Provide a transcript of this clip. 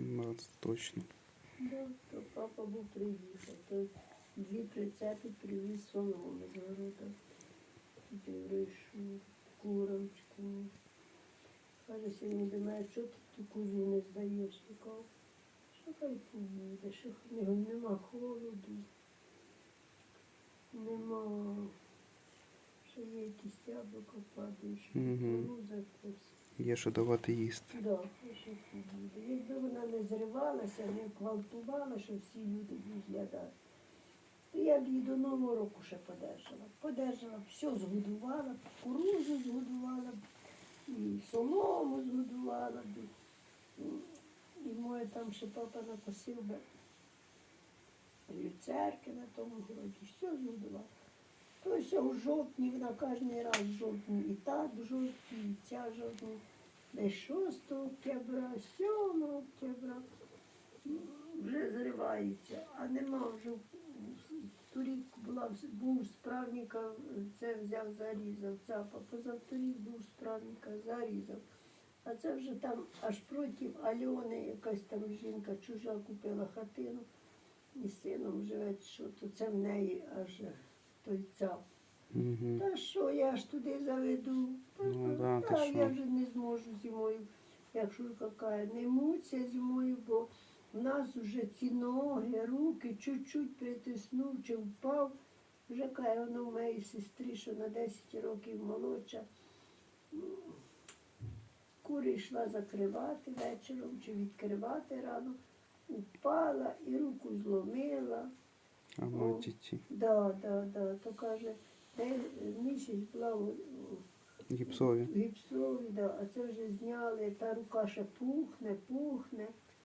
Да, це точно. Да, то папа був приїхав, то дві прицепи привіз соломи з города. Вийшов курочку. Каже, сьогодні до мене, що ти ту кузю не здаєш? Кажу, що хай побуде, що нема холоду, нема, що є якісь яблука падають, що Мгм. ну, закрився. Є що давати їсти. Да, що. Якби вона не зривалася, не гвалтувала, що всі люди будуть то я б її до Нового року ще подержала. Подержала, все згодувала, кукурузу згодувала, і солому згодувала б. І моє там ще папа накосив би люцерки на тому городі, все згодувала. То все в жовтні, вона кожен раз в жовтні, і та в жовтні, і ця в жовтні. Десь 6 октября, 7 октября вже зривається, а нема вже. Торік була, був справника, це взяв, зарізав, цапа, позавторік був справника, зарізав. А це вже там аж проти Альони якась там жінка чужа купила хатину і сином живе, що то це в неї аж цап. Угу. Та що, я ж туди заведу. Ну да, ти Та я вже не зможу зимою, як Шурка каже, не муться зимою, бо в нас вже ці ноги, руки чуть-чуть притиснув чи впав. Вже каже, воно в моїй сестрі, що на 10 років молодша. Кури йшла закривати вечором чи відкривати рано, упала і руку зломила. А матіті. Да, да, да. То каже, де місяць була у Гіпсові. гіпсові, да, а це вже зняли, та рука ще пухне, пухне.